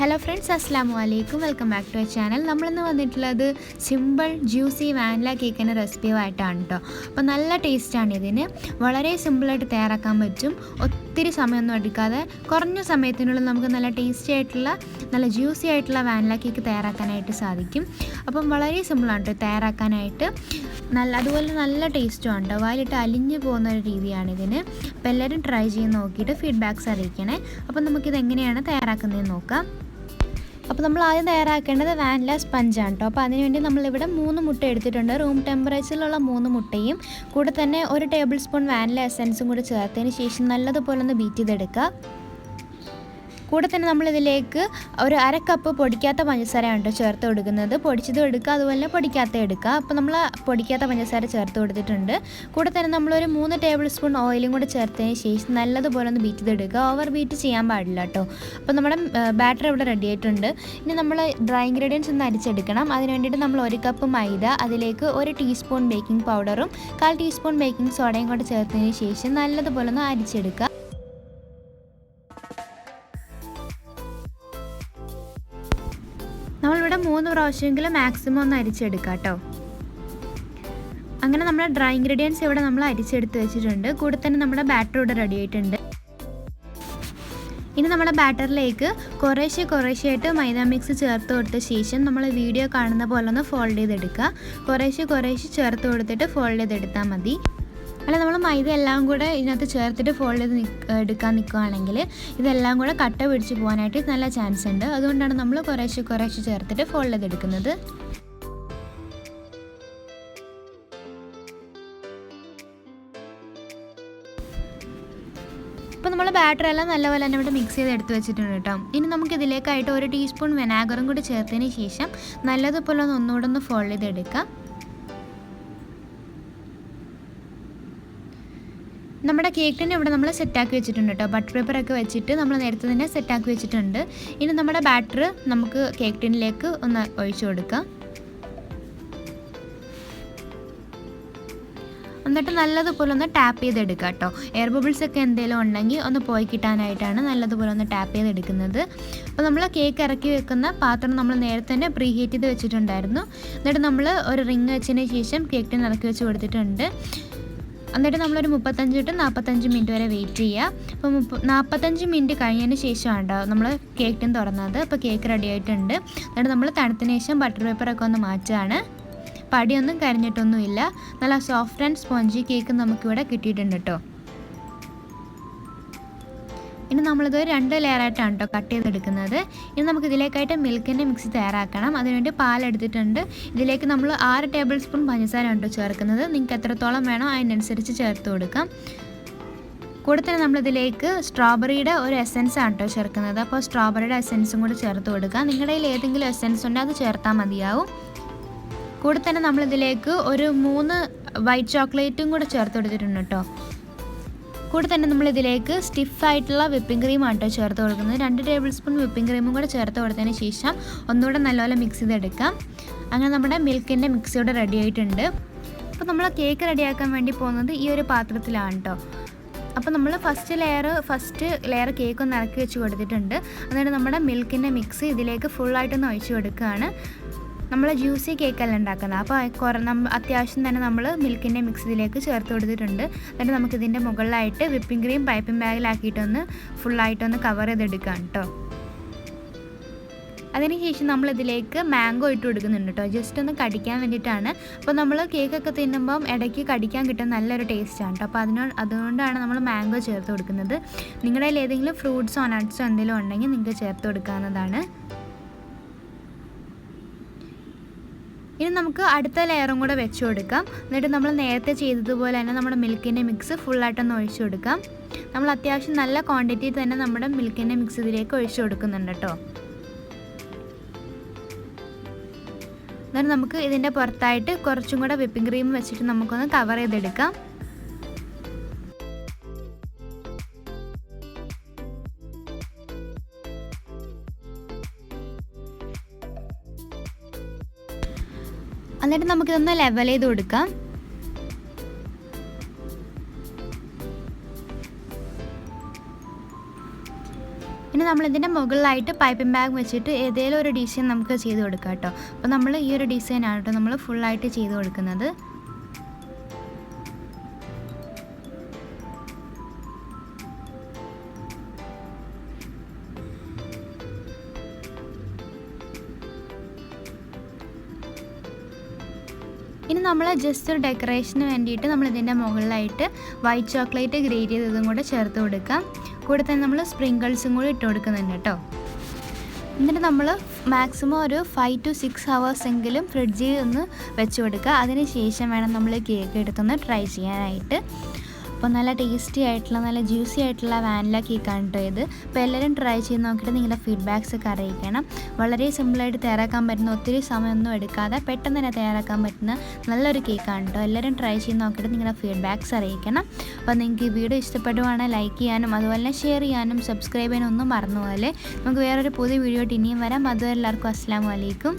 Hello friends അസ്സാം വലൈക്കും welcome back to a channel നമ്മളിന്ന് വന്നിട്ടുള്ളത് സിമ്പിൾ ജ്യൂസി വാനില കേക്കിന്റെ റെസിപ്പിയുമായിട്ടാണ് കേട്ടോ അപ്പോൾ നല്ല ടേസ്റ്റാണ് ഇതിന്. വളരെ സിമ്പിളായിട്ട് തയ്യാറാക്കാൻ പറ്റും. ഒത്തിരി സമയമൊന്നും എടുക്കാതെ കുറഞ്ഞ സമയത്തിനുള്ളിൽ നമുക്ക് നല്ല ടേസ്റ്റി ആയിട്ടുള്ള നല്ല ജ്യൂസി ആയിട്ടുള്ള വാനില കേക്ക് തയ്യാറാക്കാനായിട്ട് സാധിക്കും. അപ്പം വളരെ സിമ്പിളാണ് കേട്ടോ തയ്യാറാക്കാനായിട്ട്. നല്ല അതുപോലെ നല്ല ടേസ്റ്റും ഉണ്ട്. വായിലിട്ട് അലിഞ്ഞു പോകുന്ന ഒരു രീതിയാണ് ഇതിന്. അപ്പോൾ എല്ലാവരും ട്രൈ ചെയ്ത് നോക്കിയിട്ട് ഫീഡ്ബാക്ക്സ് അറിയിക്കണേ. അപ്പം നമുക്കിത് എങ്ങനെയാണ് തയ്യാറാക്കുന്നതെന്ന് നോക്കാം. അപ്പോൾ നമ്മൾ ആദ്യം തയ്യാറാക്കേണ്ടത് വാനില സ്പഞ്ചാണ് കേട്ടോ അപ്പോൾ അതിനുവേണ്ടി നമ്മളിവിടെ മൂന്ന് മുട്ട എടുത്തിട്ടുണ്ട്. റൂം ടെമ്പറേച്ചറിലുള്ള മൂന്ന് മുട്ടയും കൂടെ തന്നെ ഒരു ടേബിൾ സ്പൂൺ വാനില എസൻസും കൂടി ചേർത്തതിന് ശേഷം നല്ലതുപോലെ ഒന്ന് ബീറ്റ് ചെയ്തെടുക്കുക. കൂടെ തന്നെ നമ്മളിതിലേക്ക് ഒരു അര കപ്പ് പൊടിക്കാത്ത പഞ്ചസാരയാണ് കേട്ടോ ചേർത്ത് കൊടുക്കുന്നത്. പൊടിച്ചതും എടുക്കുക അതുപോലെ പൊടിക്കാത്ത എടുക്കുക. അപ്പോൾ നമ്മൾ പൊടിക്കാത്ത പഞ്ചസാര ചേർത്ത് കൊടുത്തിട്ടുണ്ട്. കൂടെ തന്നെ നമ്മളൊരു മൂന്ന് ടേബിൾ സ്പൂൺ ഓയിലും കൂടെ ചേർത്തതിന് ശേഷം നല്ലതുപോലെ ഒന്ന് ബീറ്റ് ചെയ്തെടുക്കുക. ഓവർ ബീറ്റ് ചെയ്യാൻ പാടില്ല കേട്ടോ. അപ്പോൾ നമ്മുടെ ബാറ്റർ ഇവിടെ റെഡി ആയിട്ടുണ്ട്. ഇനി നമ്മൾ ഡ്രൈ ഇൻഗ്രീഡിയൻസ് ഒന്ന് അരിച്ചെടുക്കണം. അതിന് വേണ്ടിയിട്ട് നമ്മൾ ഒരു കപ്പ് മൈദ അതിലേക്ക് ഒരു ടീസ്പൂൺ ബേക്കിംഗ് പൗഡറും കാൽ ടീസ്പൂൺ ബേക്കിംഗ് സോഡയും കൂടെ ചേർത്തതിന് ശേഷം നല്ലതുപോലെ ഒന്ന് അരിച്ചെടുക്കുക. നമ്മളിവിടെ മൂന്ന് പ്രാവശ്യമെങ്കിലും മാക്സിമം ഒന്ന് അരിച്ചെടുക്കാം കേട്ടോ അങ്ങനെ നമ്മുടെ ഡ്രൈ ഇൻഗ്രീഡിയൻസ് ഇവിടെ നമ്മൾ അരിച്ചെടുത്ത് വെച്ചിട്ടുണ്ട്. കൂടെ തന്നെ നമ്മുടെ ബാറ്റർ ഇവിടെ റെഡി ആയിട്ടുണ്ട്. ഇനി നമ്മുടെ ബാറ്ററിലേക്ക് കുറേശ്ശെ കുറേശ്ശെയായിട്ട് മൈദ മിക്സ് ചേർത്ത് കൊടുത്ത ശേഷം നമ്മൾ വീഡിയോ കാണുന്ന പോലെ ഒന്ന് ഫോൾഡ് ചെയ്തെടുക്കുക. കുറേശ്ശെ കുറേശ്ശെ ചേർത്ത് കൊടുത്തിട്ട് ഫോൾഡ് ചെയ്തെടുത്താൽ മതി. അല്ല നമ്മൾ മൈദ എല്ലാം കൂടെ ഇതിനകത്ത് ചേർത്തിട്ട് ഫോൾഡ് ചെയ്ത് എടുക്കാൻ നിൽക്കുകയാണെങ്കിൽ ഇതെല്ലാം കൂടെ കട്ട പിടിച്ച് പോകാനായിട്ട് നല്ല ചാൻസ് ഉണ്ട്. അതുകൊണ്ടാണ് നമ്മൾ കുറേശ്ശെ കുറേശ്ശെ ചേർത്തിട്ട് ഫോൾഡ് ചെയ്ത് എടുക്കുന്നത്. അപ്പോൾ നമ്മൾ ബാറ്റർ എല്ലാം നല്ലപോലെ തന്നെ ഇവിടെ മിക്സ് ചെയ്ത് എടുത്ത് വെച്ചിട്ടുണ്ട് കേട്ടോ. ഇനി നമുക്ക് ഇതിലേക്കായിട്ട് ഒരു ടീസ്പൂൺ വിനാഗറും കൂടി ചേർത്തതിന് ശേഷം നല്ലതുപോലെ ഒന്ന് ഒന്നുകൂടെ ഒന്ന് ഫോൾഡ് ചെയ്തെടുക്കാം നമ്മുടെ കേക്കിന് ഇവിടെ നമ്മൾ സെറ്റാക്കി വെച്ചിട്ടുണ്ട് കേട്ടോ. ബട്ടർ പേപ്പർ ഒക്കെ വെച്ചിട്ട് നമ്മൾ നേരത്തെ തന്നെ സെറ്റാക്കി വെച്ചിട്ടുണ്ട്. ഇനി നമ്മുടെ ബാറ്റർ നമുക്ക് കേക്ക് ടിന്നിലേക്ക് ഒന്ന് ഒഴിച്ചു കൊടുക്കാം. എന്നിട്ട് നല്ലതുപോലെ ഒന്ന് ടാപ്പ് ചെയ്തെടുക്കുക കേട്ടോ. എയർ ബബിൾസ് ഒക്കെ എന്തെങ്കിലും ഉണ്ടെങ്കിൽ ഒന്ന് പോയി കിട്ടാനായിട്ടാണ് നല്ലതുപോലെ ഒന്ന് ടാപ്പ് ചെയ്തെടുക്കുന്നത്. അപ്പോൾ നമ്മൾ കേക്ക് ഇറക്കി വെക്കുന്ന പാത്രം നമ്മൾ നേരത്തെ തന്നെ പ്രീ ഹീറ്റ് ചെയ്ത് വെച്ചിട്ടുണ്ടായിരുന്നു. എന്നിട്ട് നമ്മൾ ഒരു റിങ് വെച്ചതിന് ശേഷം കേക്ക് ടിൻ ഇറക്കി വെച്ച് കൊടുത്തിട്ടുണ്ട്. എന്നിട്ട് നമ്മളൊരു മുപ്പത്തഞ്ച് തൊട്ട് നാൽപ്പത്തഞ്ച് മിനിറ്റ് വരെ വെയിറ്റ് ചെയ്യുക. അപ്പോൾ മുപ്പ നാൽപ്പത്തഞ്ച് മിനിറ്റ് കഴിഞ്ഞതിന് ശേഷമാണ് കേട്ടോ നമ്മൾ കേക്കിന് തുറന്നത്. അപ്പോൾ കേക്ക് റെഡി ആയിട്ടുണ്ട്. എന്നിട്ട് നമ്മൾ തണുത്തിന് ശേഷം ബട്ടർ പേപ്പറൊക്കെ ഒന്ന് മാറ്റുകയാണ്. പടിയൊന്നും കരിഞ്ഞിട്ടൊന്നുമില്ല. നല്ല സോഫ്റ്റ് ആൻഡ് സ്പോഞ്ചി കേക്ക് നമുക്കിവിടെ കിട്ടിയിട്ടുണ്ട് കേട്ടോ ഇനി നമ്മളിത് രണ്ട് ലെയറായിട്ടാണ് കേട്ടോ കട്ട് ചെയ്തെടുക്കുന്നത്. ഇനി നമുക്ക് ഇതിലേക്കായിട്ട് മിൽക്കിന്റെ മിക്സ് തയ്യാറാക്കണം അതിനുവേണ്ടി പാലെടുത്തിട്ടുണ്ട് ഇതിലേക്ക് നമ്മൾ ആറ് ടേബിൾ സ്പൂൺ പഞ്ചസാര കേട്ടോ ചേർക്കുന്നത്. നിങ്ങൾക്ക് എത്രത്തോളം വേണോ അതിനനുസരിച്ച് ചേർത്ത് കൊടുക്കാം. കൂടെ തന്നെ നമ്മളിതിലേക്ക് സ്ട്രോബെറിയുടെ ഒരു എസെൻസ് ആണ് കേട്ടോ ചേർക്കുന്നത്. അപ്പോൾ സ്ട്രോബെറിയുടെ എസെൻസും കൂടി ചേർത്ത് കൊടുക്കുക നിങ്ങളുടെ കയ്യിൽ ഏതെങ്കിലും എസെൻസ് ഉണ്ടെങ്കിൽ അത് ചേർത്താൽ മതിയാവും. കൂടെ തന്നെ നമ്മളിതിലേക്ക് ഒരു മൂന്ന് വൈറ്റ് ചോക്ലേറ്റും കൂടെ ചേർത്ത് കൊടുത്തിട്ടുണ്ട് കേട്ടോ കൂടെ തന്നെ നമ്മൾ ഇതിലേക്ക് സ്റ്റിഫായിട്ടുള്ള വിപ്പിംഗ് ക്രീമാണ് കേട്ടോ ചേർത്ത് കൊടുക്കുന്നത്. രണ്ട് ടേബിൾ സ്പൂൺ വിപ്പിംഗ് ക്രീമും കൂടെ ചേർത്ത് കൊടുത്തതിന് ശേഷം ഒന്നുകൂടെ നല്ലപോലെ മിക്സ് ചെയ്തെടുക്കാം. അങ്ങനെ നമ്മുടെ മിൽക്കിന്റെ മിക്സ് ഇവിടെ റെഡി ആയിട്ടുണ്ട്. അപ്പോൾ നമ്മൾ കേക്ക് റെഡിയാക്കാൻ വേണ്ടി പോകുന്നത് ഈ ഒരു പാത്രത്തിലാണ് കേട്ടോ. അപ്പോൾ നമ്മൾ first layer first layer cake ഒന്ന് ഇറക്കി വെച്ച് കൊടുത്തിട്ടുണ്ട്. എന്നിട്ട് നമ്മുടെ മിൽക്കിന്റെ മിക്സ് ഇതിലേക്ക് ഫുള്ളായിട്ടൊന്ന് ഒഴിച്ച് കൊടുക്കുകയാണ്. നമ്മൾ ജ്യൂസി കേക്കല്ല ഉണ്ടാക്കുന്നത്? അപ്പോൾ കുറേ നമ്മൾ അത്യാവശ്യം തന്നെ നമ്മൾ മിൽക്കിന്റെ മിക്സിയിലേക്ക് ചേർത്ത് കൊടുത്തിട്ടുണ്ട്. എന്നിട്ട് നമുക്കിതിന്റെ മുകളിലായിട്ട് വിപ്പിംഗ് ക്രീം പൈപ്പിംഗ് ബാഗിലാക്കിയിട്ടൊന്ന് ഫുള്ളായിട്ടൊന്ന് കവർ ചെയ്തെടുക്കാം കേട്ടോ അതിനുശേഷം നമ്മൾ ഇതിലേക്ക് മാംഗോ ഇട്ട് കൊടുക്കുന്നുണ്ട് കേട്ടോ ജസ്റ്റ് ഒന്ന് കടിക്കാൻ വേണ്ടിയിട്ടാണ്. അപ്പോൾ നമ്മൾ കേക്കൊക്കെ തിന്നുമ്പം ഇടയ്ക്ക് കടിക്കാൻ കിട്ടുന്ന നല്ലൊരു ടേസ്റ്റാണ് കേട്ടോ അപ്പോൾ അതിനോ അതുകൊണ്ടാണ് നമ്മൾ മാംഗോ ചേർത്ത് കൊടുക്കുന്നത്. നിങ്ങളുടെ ഏതെങ്കിലും ഫ്രൂട്ട്സോ നട്ട്സോ എന്തെങ്കിലും ഉണ്ടെങ്കിൽ നിങ്ങൾക്ക് ചേർത്ത് കൊടുക്കാവുന്നതാണ് ഇനി നമുക്ക് അടുത്ത ലെയറും കൂടെ വെച്ച് കൊടുക്കാം. എന്നിട്ട് നമ്മൾ നേരത്തെ ചെയ്തതുപോലെ തന്നെ നമ്മുടെ മിൽക്കിന്റെ മിക്സ് ഫുള്ളായിട്ടൊന്ന് ഒഴിച്ചു കൊടുക്കാം. നമ്മൾ അത്യാവശ്യം നല്ല ക്വാണ്ടിറ്റി തന്നെ നമ്മുടെ മിൽക്കിന്റെ മിക്സ് ഇതിലേക്ക് ഒഴിച്ചു കൊടുക്കുന്നുണ്ട് കേട്ടോ എന്നിട്ട് നമുക്ക് ഇതിന്റെ പുറത്തായിട്ട് കുറച്ചും കൂടെ വിപ്പിംഗ് ക്രീം വെച്ചിട്ട് നമുക്കൊന്ന് കവർ ചെയ്തെടുക്കാം. എന്നിട്ട് നമുക്കിതൊന്ന് ലെവൽ ചെയ്ത് കൊടുക്കാം. ഇനി നമ്മളിതിന്റെ മുകളിലായിട്ട് പൈപ്പിംഗ് ബാഗ് വെച്ചിട്ട് ഏതെങ്കിലും ഒരു ഡിസൈൻ നമുക്ക് ചെയ്ത് കൊടുക്കാം കേട്ടോ. അപ്പോൾ നമ്മൾ ഈ ഒരു ഡിസൈനാണ് കേട്ടോ നമ്മൾ ഫുള്ളായിട്ട് ചെയ്ത് കൊടുക്കുന്നത്. ഇനി നമ്മൾ ജസ്റ്റ് ഒരു ഡെക്കറേഷന് വേണ്ടിയിട്ട് നമ്മൾ ഇതിന്റെ മുകളിലായിട്ട് വൈറ്റ് ചോക്ലേറ്റ് ഗ്രേറ്റ് ചെയ്തതും കൂടെ ചേർത്ത് കൊടുക്കാം കൂടെ തന്നെ നമ്മൾ സ്പ്രിങ്കിൾസും കൂടി ഇട്ട് കൊടുക്കുന്നുണ്ട് കേട്ടോ. എന്നിട്ട് നമ്മൾ മാക്സിമം ഒരു ഫൈവ് ടു സിക്സ് ഹവേഴ്സ് എങ്കിലും ഫ്രിഡ്ജിൽ ഒന്ന് വെച്ച് കൊടുക്കുക. അതിന് ശേഷം വേണം നമ്മൾ കേക്ക് എടുത്തൊന്ന് ട്രൈ ചെയ്യാനായിട്ട്. അപ്പോൾ നല്ല ടേസ്റ്റി ആയിട്ടുള്ള നല്ല ജ്യൂസി ആയിട്ടുള്ള വാനില കേക്കാണ് കേട്ടോ ഇത്. അപ്പോൾ എല്ലാവരും ട്രൈ ചെയ്ത് നോക്കിയിട്ട് നിങ്ങളുടെ ഫീഡ്ബാക്സ് ഒക്കെ അറിയിക്കണം. വളരെ സിമ്പിളായിട്ട് തയ്യാറാക്കാൻ പറ്റുന്ന ഒത്തിരി സമയമൊന്നും എടുക്കാതെ പെട്ടെന്ന് തന്നെ തയ്യാറാക്കാൻ പറ്റുന്ന നല്ലൊരു കേക്കാണ് കേട്ടോ എല്ലാവരും ട്രൈ ചെയ്ത് നോക്കിയിട്ട് നിങ്ങളുടെ ഫീഡ്ബാക്സ് അറിയിക്കണം. അപ്പോൾ നിങ്ങൾക്ക് ഈ വീഡിയോ ഇഷ്ടപ്പെടുവാണെങ്കിൽ ലൈക്ക് ചെയ്യാനും അതുപോലെ തന്നെ ഷെയർ ചെയ്യാനും സബ്സ്ക്രൈബ് ചെയ്യാനും ഒന്നും മറന്നുപോലെ നമുക്ക് വേറൊരു പുതിയ വീഡിയോ ഇനിയും വരാം. അതുവരെ എല്ലാവർക്കും അസ്സാം വലൈക്കും